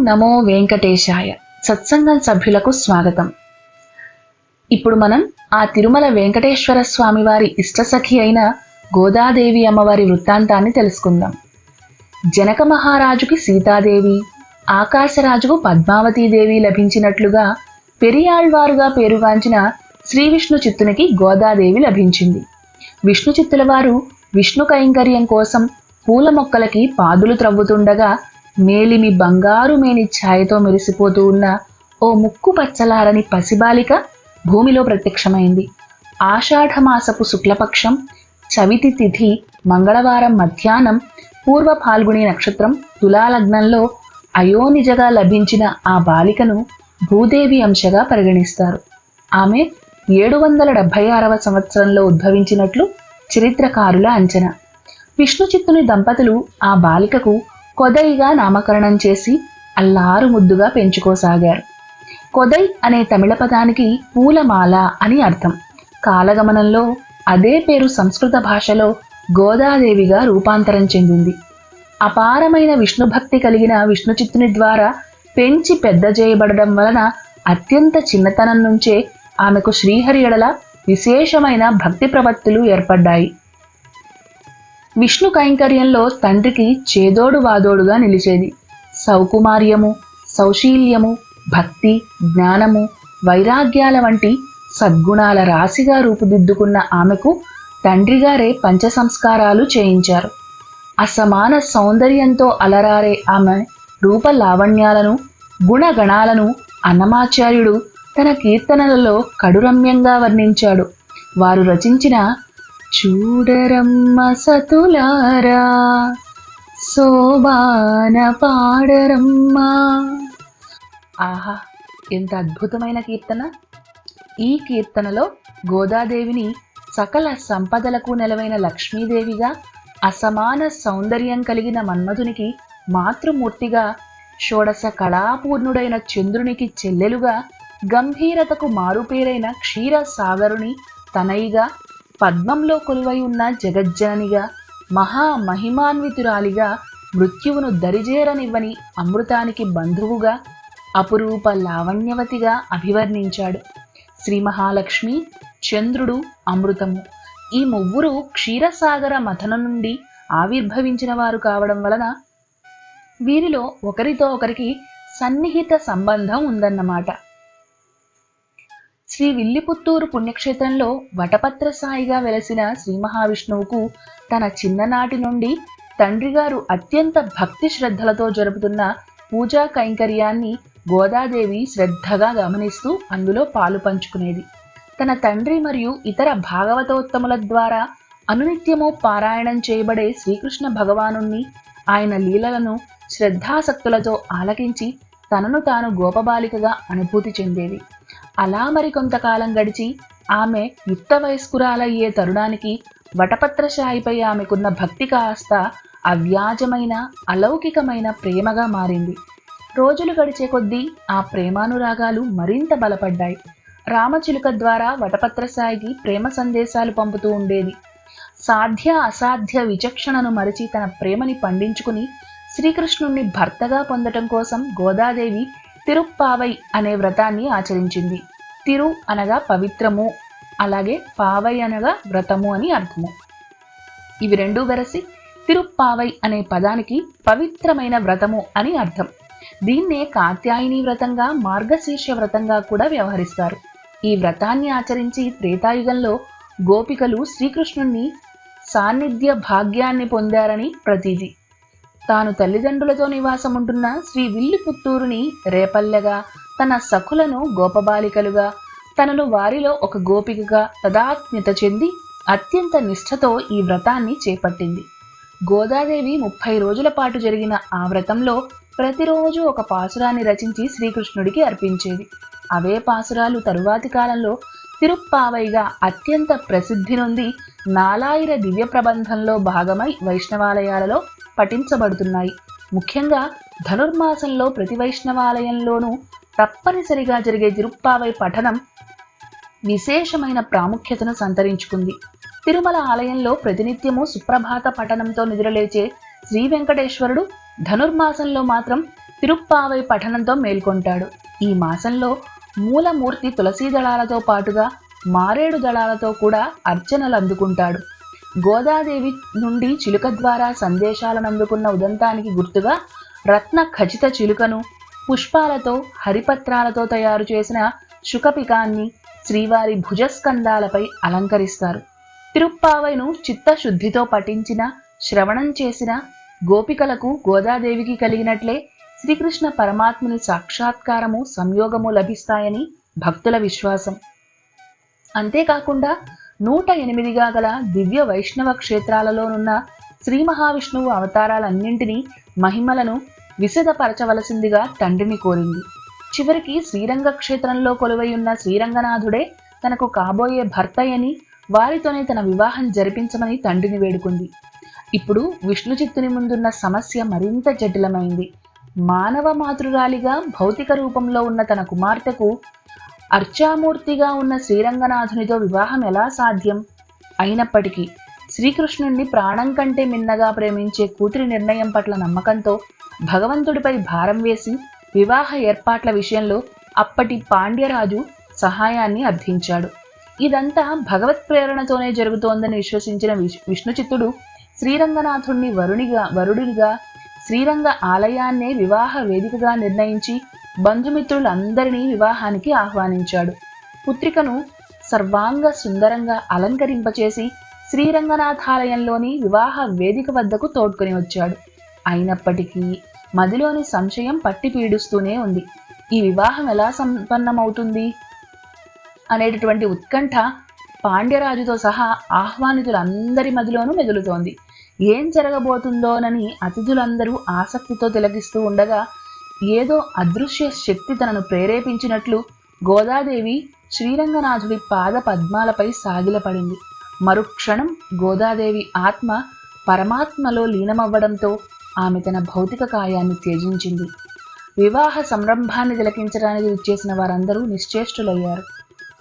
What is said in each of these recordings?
నమో వెంకటేశాయ. సత్సంగం సభ్యులకు స్వాగతం. ఇప్పుడు మనం ఆ తిరుమల వెంకటేశ్వర స్వామి వారి ఇష్టసఖి అయిన గోదాదేవి అమ్మవారి వృత్తాంతాన్ని తెలుసుకుందాం. జనక మహారాజుకి సీతాదేవి ఆకాశరాజుకు పద్మావతీదేవి లభించినట్లుగా పెరియాళ్వారుగా పేరుగాంచిన శ్రీ విష్ణు చిత్తునికి గోదాదేవి లభించింది. విష్ణు చిత్తుల వారు విష్ణు కైంకర్యం కోసం పూల మొక్కలకి పాదులు త్రవ్వుతుండగా మేలిమి బంగారు మేని ఛాయతో మెరిసిపోతూ ఉన్న ఓ ముక్కు పచ్చలారని పసిబాలిక భూమిలో ప్రత్యక్షమైంది. ఆషాఢమాసపు శుక్లపక్షం చవితి తిథి మంగళవారం మధ్యాహ్నం పూర్వ పాల్గొని నక్షత్రం తులాలగ్నంలో అయోనిజగా లభించిన ఆ బాలికను భూదేవి అంశగా పరిగణిస్తారు. ఆమె ఏడు వందల డెబ్భై ఆరవ సంవత్సరంలో ఉద్భవించినట్లు చరిత్రకారుల అంచనా. విష్ణుచిత్తుని దంపతులు ఆ బాలికకు కొదైగా నామకరణం చేసి అల్లారు ముద్దుగా పెంచుకోసాగారు. కొదై అనే తమిళ పదానికి పూలమాల అని అర్థం. కాలగమనంలో అదే పేరు సంస్కృత భాషలో గోదాదేవిగా రూపాంతరం చెందింది. అపారమైన విష్ణు భక్తి కలిగిన విష్ణుచిత్తుని ద్వారా పెంచి పెద్ద చేయబడడం వలన అత్యంత చిన్నతనం నుంచే ఆమెకు శ్రీహరి ఎడల విశేషమైన భక్తి ప్రవత్తులు ఏర్పడ్డాయి. విష్ణు కైంకర్యంలో తండ్రికి చేదోడు వాదోడుగా నిలిచేది. సౌకుమార్యము సౌశీల్యము భక్తి జ్ఞానము వైరాగ్యాల వంటి సద్గుణాల రాశిగా రూపుదిద్దుకున్న ఆమెకు తండ్రిగారే పంచ సంస్కారాలు చేయించారు. అసమాన సౌందర్యంతో అలరారే ఆమె రూప లావణ్యాలను గుణగణాలను అన్నమాచార్యుడు తన కీర్తనలలో కడురమ్యంగా వర్ణించాడు. వారు రచించిన చూడరమ్మ సతులారా శోభాన పాడరమ్మా. ఆహా ఎంత అద్భుతమైన కీర్తన. ఈ కీర్తనలో గోదాదేవిని సకల సంపదలకు నెలవైన లక్ష్మీదేవిగా అసమాన సౌందర్యం కలిగిన మన్మధునికి మాతృమూర్తిగా షోడశ కళాపూర్ణుడైన చంద్రునికి చెల్లెలుగా గంభీరతకు మారుపేరైన క్షీర సాగరుని తనయిగా పద్మంలో కొలువై ఉన్న జగజ్జననిగా మహా మహిమాన్వితురాలిగా మృత్యువును దరిజేరనివ్వని అమృతానికి బంధువుగా అపురూప లావణ్యవతిగా అభివర్ణించాడు. శ్రీ మహాలక్ష్మి చంద్రుడు అమృతము. ఈ ముగ్గురు క్షీరసాగర మథన నుండి ఆవిర్భవించిన వారు కావడం వలన వీరిలో ఒకరితో ఒకరికి సన్నిహిత సంబంధం ఉందన్నమాట. శ్రీ విల్లిపుత్తూరు పుణ్యక్షేత్రంలో వటపత్ర సాయిగా వెలసిన శ్రీ మహావిష్ణువుకు తన చిన్ననాటి నుండి తండ్రిగారు అత్యంత భక్తి శ్రద్ధలతో జరుపుతున్న పూజా కైంకర్యాన్ని గోదాదేవి శ్రద్ధగా గమనిస్తూ అందులో పాలు పంచుకునేది. తన తండ్రి మరియు ఇతర భాగవతోత్తముల ద్వారా అనునిత్యము పారాయణం చేయబడే శ్రీకృష్ణ భగవానుణ్ణి ఆయన లీలలను శ్రద్ధాసక్తులతో ఆలకించి తనను తాను గోపబాలికగా అనుభూతి చెందేది. అలా మరి కొంతకాలం గడిచి ఆమె యుక్త వయస్కురాలయ్యే తరుణానికి వటపత్రశాయిపై ఆమెకున్న భక్తి కాస్త అవ్యాజమైన అలౌకికమైన ప్రేమగా మారింది. రోజులు గడిచే కొద్దీ ఆ ప్రేమానురాగాలు మరింత బలపడ్డాయి. రామచిలుక ద్వారా వటపత్రసాయికి ప్రేమ సందేశాలు పంపుతూ ఉండేది. సాధ్య అసాధ్య విచక్షణను మరిచి తన ప్రేమని పండించుకుని శ్రీకృష్ణుణ్ణి భర్తగా పొందటం కోసం గోదాదేవి తిరుప్పావై అనే వ్రతాన్ని ఆచరించింది. తిరు అనగా పవిత్రము అలాగే పావై అనగా వ్రతము అని అర్థము. ఇవి రెండూ వెరసి తిరుప్పావై అనే పదానికి పవిత్రమైన వ్రతము అని అర్థం. దీన్నే కాత్యాయని వ్రతంగా మార్గశీర్ష వ్రతంగా కూడా వ్యవహరిస్తారు. ఈ వ్రతాన్ని ఆచరించి త్రేతాయుగంలో గోపికలు శ్రీకృష్ణుణ్ణి సాన్నిధ్య భాగ్యాన్ని పొందారని ప్రతీతి. తాను తల్లిదండ్రులతో నివాసం ఉంటున్న శ్రీ విల్లిపుత్తూరుని రేపల్లెగా తన సఖులను గోపబాలికలుగా తనను వారిలో ఒక గోపికగా తదాత్మ్యత చెంది అత్యంత నిష్ఠతో ఈ వ్రతాన్ని చేపట్టింది. గోదాదేవి ముప్పై రోజుల పాటు జరిగిన ఆ వ్రతంలో ప్రతిరోజు ఒక పాసురాన్ని రచించి శ్రీకృష్ణుడికి అర్పించేది. అవే పాసురాలు తరువాతి కాలంలో తిరుప్పావైగా అత్యంత ప్రసిద్ధి నొంది నాలాయిర దివ్య ప్రబంధంలో భాగమై వైష్ణవాలయాలలో పఠించబడుతున్నాయి. ముఖ్యంగా ధనుర్మాసంలో ప్రతి వైష్ణవాలయంలోనూ తప్పనిసరిగా జరిగే తిరుప్పావై పఠనం విశేషమైన ప్రాముఖ్యతను సంతరించుకుంది. తిరుమల ఆలయంలో ప్రతినిత్యము సుప్రభాత పఠనంతో నిద్రలేచే శ్రీ వెంకటేశ్వరుడు ధనుర్మాసంలో మాత్రం తిరుప్పావై పఠనంతో మేల్కొంటాడు. ఈ మాసంలో మూలమూర్తి తులసీ దళాలతో పాటుగా మారేడు దళాలతో కూడా అర్చనలు అందుకుంటాడు. గోదాదేవి నుండి చిలుక ద్వారా సందేశాలను అందుకున్న ఉదంతానికి గుర్తుగా రత్న ఖచిత చిలుకను పుష్పాలతో హరిపత్రాలతో తయారు చేసిన శుకపికాన్ని శ్రీవారి భుజస్కంధాలపై అలంకరిస్తారు. తిరుప్పావైను చిత్తశుద్ధితో పఠించిన శ్రవణం చేసిన గోపికలకు గోదాదేవికి కలిగినట్లే శ్రీకృష్ణ పరమాత్ముని సాక్షాత్కారము సంయోగము లభిస్తాయని భక్తుల విశ్వాసం. అంతేకాకుండా నూట ఎనిమిదిగా గల దివ్య వైష్ణవ క్షేత్రాలలోనున్న శ్రీ మహావిష్ణువు అవతారాలన్నింటినీ మహిమలను విశదపరచవలసిందిగా తండ్రిని కోరింది. చివరికి శ్రీరంగ క్షేత్రంలో కొలువై ఉన్న శ్రీరంగనాథుడే తనకు కాబోయే భర్తయని వారితోనే తన వివాహం జరిపించమని తండ్రిని వేడుకుంది. ఇప్పుడు విష్ణు చిత్తుని ముందున్న సమస్య మరింత జటిలమైంది. మానవ మాతృరాలిగా భౌతిక రూపంలో ఉన్న తన కుమార్తెకు అర్చామూర్తిగా ఉన్న శ్రీరంగనాథునితో వివాహం ఎలా సాధ్యం? అయినప్పటికీ శ్రీకృష్ణుణ్ణి ప్రాణం కంటే మిన్నగా ప్రేమించే కూతురి నిర్ణయం పట్ల నమ్మకంతో భగవంతుడిపై భారం వేసి వివాహ ఏర్పాట్ల విషయంలో అప్పటి పాండ్యరాజు సహాయాన్ని అర్థించాడు. ఇదంతా భగవత్ ప్రేరణతోనే జరుగుతోందని విశ్వసించిన విష్- విష్ణుచిత్తుడు శ్రీరంగనాథుణ్ణి వరుణిగా వరుడిగా శ్రీరంగ ఆలయాన్నే వివాహ వేదికగా నిర్ణయించి బంధుమిత్రులందరినీ వివాహానికి ఆహ్వానించాడు. పుత్రికను సర్వాంగ సుందరంగా అలంకరింపచేసి శ్రీరంగనాథాలయంలోని వివాహ వేదిక వద్దకు తోడ్కొని వచ్చాడు. అయినప్పటికీ మదిలోని సంశయం పట్టి పీడుస్తూనే ఉంది. ఈ వివాహం ఎలా సంపన్నమవుతుంది? అనేటటువంటి ఉత్కంఠ పాండ్యరాజుతో సహా ఆహ్వానితులందరి మదిలోనూ మెదులుతోంది. ఏం జరగబోతుందోనని అతిథులందరూ ఆసక్తితో తిలకిస్తూ ఉండగా ఏదో అదృశ్య శక్తి తనను ప్రేరేపించినట్లు గోదాదేవి శ్రీరంగనాథుడి పాద పద్మాలపై సాగిలపడింది. మరుక్షణం గోదాదేవి ఆత్మ పరమాత్మలో లీనమవ్వడంతో ఆమె తన భౌతిక కాయాన్ని త్యజించింది. వివాహ సంరంభాన్ని తిలకించడానికి విచ్చేసిన వారందరూ నిశ్చేష్టులయ్యారు.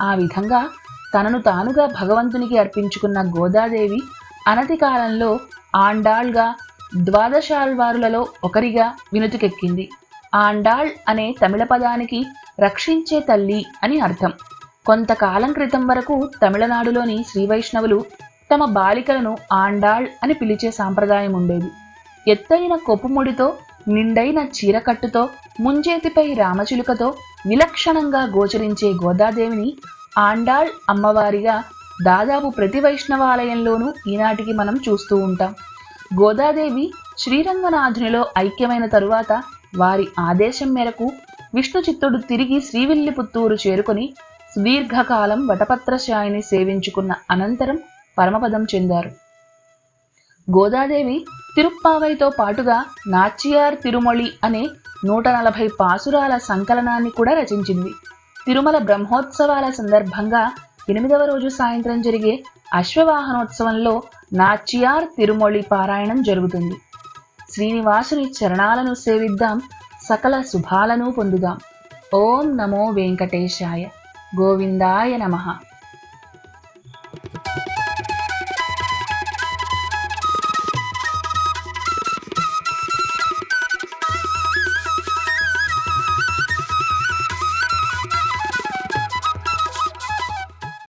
ఆ విధంగా తనను తానుగా భగవంతునికి అర్పించుకున్న గోదాదేవి అనతి కాలంలో ఆండాళ్గా ద్వాదశాల్వారులలో ఒకరిగా వినుతికెక్కింది. ఆండాళ్ అనే తమిళ పదానికి రక్షించే తల్లి అని అర్థం. కొంతకాలం క్రితం వరకు తమిళనాడులోని శ్రీవైష్ణవులు తమ బాలికలను ఆండాళ్ అని పిలిచే సాంప్రదాయం ఉండేది. ఎత్తైన కొప్పుముడితో నిండైన చీరకట్టుతో ముంజేతిపై రామచిలుకతో విలక్షణంగా గోచరించే గోదాదేవిని ఆండాళ్ అమ్మవారిగా దాదాపు ప్రతి వైష్ణవాలయంలోనూ ఈనాటికి మనం చూస్తూ ఉంటాం. గోదాదేవి శ్రీరంగనాథునిలో ఐక్యమైన తరువాత వారి ఆదేశం మేరకు విష్ణు చిత్తుడు తిరిగి శ్రీవిల్లిపుత్తూరు చేరుకొని సుదీర్ఘకాలం వటపత్రశాయిని సేవించుకున్న అనంతరం పరమపదం చెందారు. గోదాదేవి తిరుప్పావైతో పాటుగా నాచియార్ తిరుమొళి అనే నూట నలభై పాసురాల సంకలనాన్ని కూడా రచించింది. తిరుమల బ్రహ్మోత్సవాల సందర్భంగా ఎనిమిదవ రోజు సాయంత్రం జరిగే అశ్వవాహనోత్సవంలో నాచియార్ తిరుమొళి పారాయణం జరుగుతుంది. శ్రీనివాసుని చరణాలను సేవిద్దాం సకల శుభాలను పొందుదాం. ఓం నమో వెంకటేశాయ. గోవిందాయ నమః.